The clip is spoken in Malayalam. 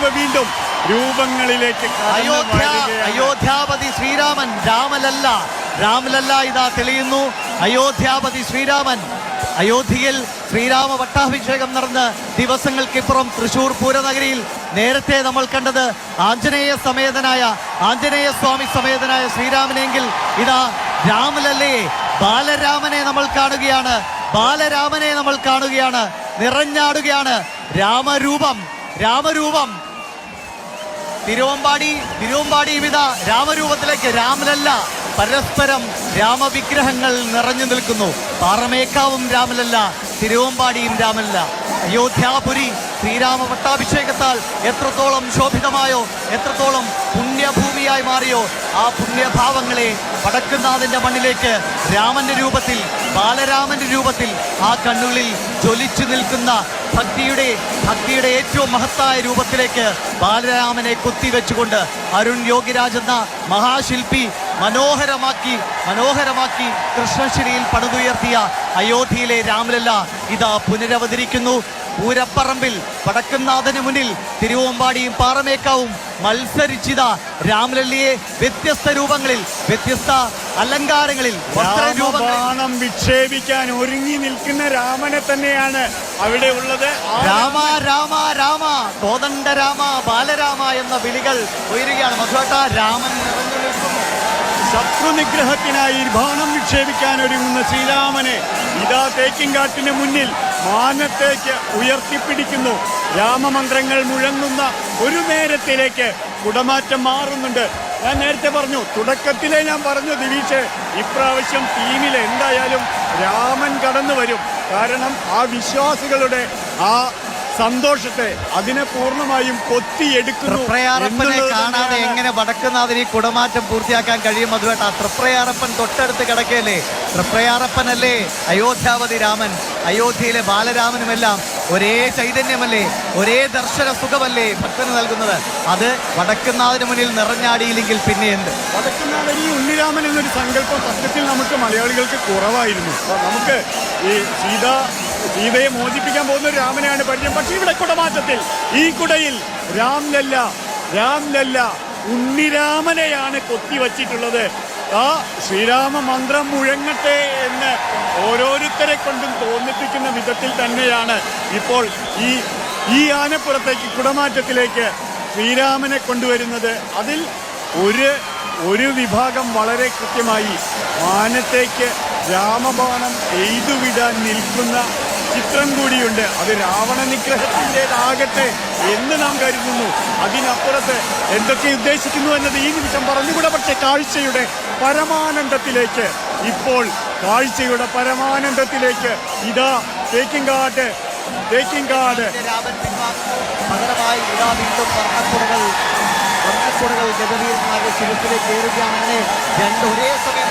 ആത്മാവ് വീണ്ടും രൂപങ്ങളിലേക്ക് അയോധ്യ. അയോധ്യാപതി ശ്രീരാമൻ രാമലല്ല രാമലല്ല ഇതാ തെളിയുന്നു. അയോധ്യാപതി ശ്രീരാമൻ അയോധ്യയിൽ ശ്രീരാമ പട്ടാഭിഷേകം നടന്ന് ദിവസങ്ങൾക്കിപ്പുറം തൃശൂർ പൂരനഗരിയിൽ നേരത്തെ നമ്മൾ കണ്ടത് ആഞ്ജനേയ സമേതനായ ആഞ്ജനേയ സ്വാമി സമേതനായ ശ്രീരാമനെങ്കിൽ ഇതാ രാമലല്ലേ ബാലരാമനെ നമ്മൾ കാണുകയാണ് ബാലരാമനെ നമ്മൾ കാണുകയാണ് നിറഞ്ഞാടുകയാണ്. രാമരൂപം രാമരൂപം. തിരുവമ്പാടി തിരുവമ്പാടി വിധ രാമരൂപത്തിലേക്ക് രാമനല്ല പരസ്പരം രാമവിഗ്രഹങ്ങൾ നിറഞ്ഞു നിൽക്കുന്നു. പാറമേക്കാവും രാമനല്ല തിരുവമ്പാടിയും രാമനല്ല അയോധ്യാപുരി ശ്രീരാമ പട്ടാഭിഷേകത്താൽ എത്രത്തോളം ശോഭിതമായോ എത്രത്തോളം പുണ്യഭൂമിയായി മാറിയോ ആ പുണ്യഭാവങ്ങളെ വടക്കുന്നാഥന്റെ മണ്ണിലേക്ക് രാമന്റെ രൂപത്തിൽ ബാലരാമന്റെ രൂപത്തിൽ ആ കണ്ണുകളിൽ ജ്വലിച്ചു നിൽക്കുന്ന ഭക്തിയുടെ ഭക്തിയുടെ ഏറ്റവും മഹത്തായ രൂപത്തിലേക്ക് ബാലരാമനെ കുത്തിവെച്ചുകൊണ്ട് അരുൺ യോഗിരാജ് എന്ന മഹാശില്പി മനോഹരമാക്കി മനോഹരമാക്കി കൃഷ്ണശ്രീയിൽ പടുതുയർത്തിയ അയോധ്യയിലെ രാമലല്ല ഇതാ പുനരവതരിക്കുന്നു. പൂരപ്പറമ്പിൽ വടക്കുംനാഥന് മുന്നിൽ തിരുവോമ്പാടിയും പാറമേക്കാവും മത്സരിച്ചിത രാമലല്ലയെ വ്യത്യസ്ത രൂപങ്ങളിൽ വ്യത്യസ്ത അലങ്കാരങ്ങളിൽ രൂപം രാമബാണം വിക്ഷേപിക്കാൻ ഒരുങ്ങി നിൽക്കുന്ന രാമനെ തന്നെയാണ് അവിടെ ഉള്ളത്. രാമ രാമ രാമ കോദണ്ഡ രാമ ബാലരാമ എന്ന വിളികൾ ഉയരുകയാണ്. മധുവേട്ട രാമൻ നിറഞ്ഞു നിൽക്കുന്നു ശത്രു നിഗ്രഹത്തിനായി ബാണം വിക്ഷേപിക്കാൻ ഒരുങ്ങുന്ന ശ്രീരാമനെ ഇതാ തേക്കിൻകാട്ടിന് മുന്നിൽ മാനത്തേക്ക് ഉയർത്തിപ്പിടിക്കുന്നു. രാമമന്ത്രങ്ങൾ മുഴങ്ങുന്ന ഒരു നേരത്തിലേക്ക് കുടമാറ്റം മാറുന്നുണ്ട്. ഞാൻ നേരത്തെ പറഞ്ഞു തുടക്കത്തിലെ ഞാൻ പറഞ്ഞു ദിലീഷ് ഇപ്രാവശ്യം ടീമിൽ എന്തായാലും രാമൻ കടന്നു വരും. കാരണം ആ വിശ്വാസികളുടെ ആ സന്തോഷത്തെ അതിനെ പൂർണമായും കൊത്തിയെടുക്കുന്നു തൃപ്രയാറപ്പനെ കാണാതെ എങ്ങനെ വടക്കുന്നാഥന് ഈ കുടമാറ്റം പൂർത്തിയാക്കാൻ കഴിയും? മധുവേട്ട തൃപ്രയാറപ്പൻ തൊട്ടടുത്ത് കിടക്കല്ലേ തൃപ്രയാറപ്പനല്ലേ? അയോധ്യാവതി രാമൻ അയോധ്യയിലെ ബാലരാമനുമെല്ലാം ഒരേ ചൈതന്യമല്ലേ? ഒരേ ദർശന സുഖമല്ലേ ഭക്തന് നൽകുന്നത്? അത് വടക്കുന്നാഥന് മുന്നിൽ നിറഞ്ഞാടിയില്ലെങ്കിൽ പിന്നെ എന്ത്? വടക്കുന്നാഥൻ ഈ ഉണ്ണിരാമൻ എന്നൊരു സങ്കല്പം സത്യത്തിൽ നമുക്ക് മലയാളികൾക്ക് കുറവായിരുന്നു. നമുക്ക് ഈ സീത സീതയെ മോചിപ്പിക്കാൻ പോകുന്ന ഒരു രാമനെയാണ് പരിചയം. പക്ഷേ ഇവിടെ കുടമാറ്റത്തിൽ. ഈ കുടയിൽ രാംലല്ല രാംലല്ല ഉണ്ണിരാമനെയാണ് കൊത്തിവച്ചിട്ടുള്ളത്. ആ ശ്രീരാമ മന്ത്രം മുഴങ്ങട്ടെ എന്ന് ഓരോരുത്തരെ കൊണ്ടും തോന്നിപ്പിക്കുന്ന വിധത്തിൽ തന്നെയാണ് ഇപ്പോൾ ഈ ഈ ആനപ്പുറത്തേക്ക് കുടമാറ്റത്തിലേക്ക് ശ്രീരാമനെ കൊണ്ടുവരുന്നത്. അതിൽ ഒരു ഒരു വിഭാഗം വളരെ കൃത്യമായി മാനത്തേക്ക് രാമബാണം എയ്തുവിടാൻ നിൽക്കുന്ന ചിത്രം കൂടിയുണ്ട്. അത് രാവണ നിഗ്രഹത്തിന്റെതാകട്ടെ എന്ന് നാം കരുതുന്നു. അതിനപ്പുറത്ത് എന്തൊക്കെ ഉദ്ദേശിക്കുന്നു എന്നത് ഈ നിമിഷം പറഞ്ഞുകൂടെ. പക്ഷേ കാഴ്ചയുടെ പരമാനന്ദത്തിലേക്ക് ഇപ്പോൾ കാഴ്ചയുടെ പരമാനന്ദത്തിലേക്ക് ഇതാ തേക്കിങ്കാട് പിൻവാങ്ങുന്നു. പകരമായി ഇതാ വീണ്ടും വർണക്കുടകൾ വർണക്കുടകൾ ഗജവീരന്മാരുടെ ശിരത്തിലേക്ക് കയറുകയാണ്. അങ്ങനെ രണ്ട് ഒരേ സമയം